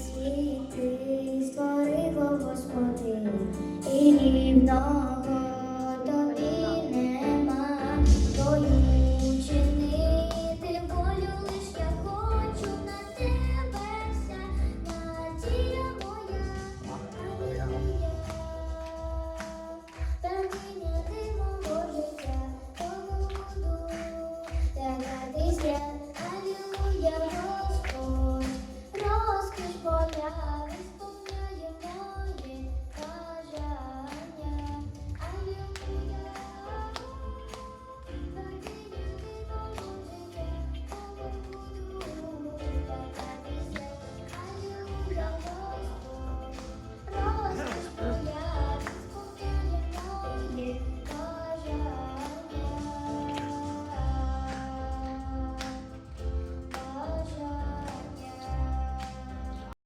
світи створив Господи, і рівно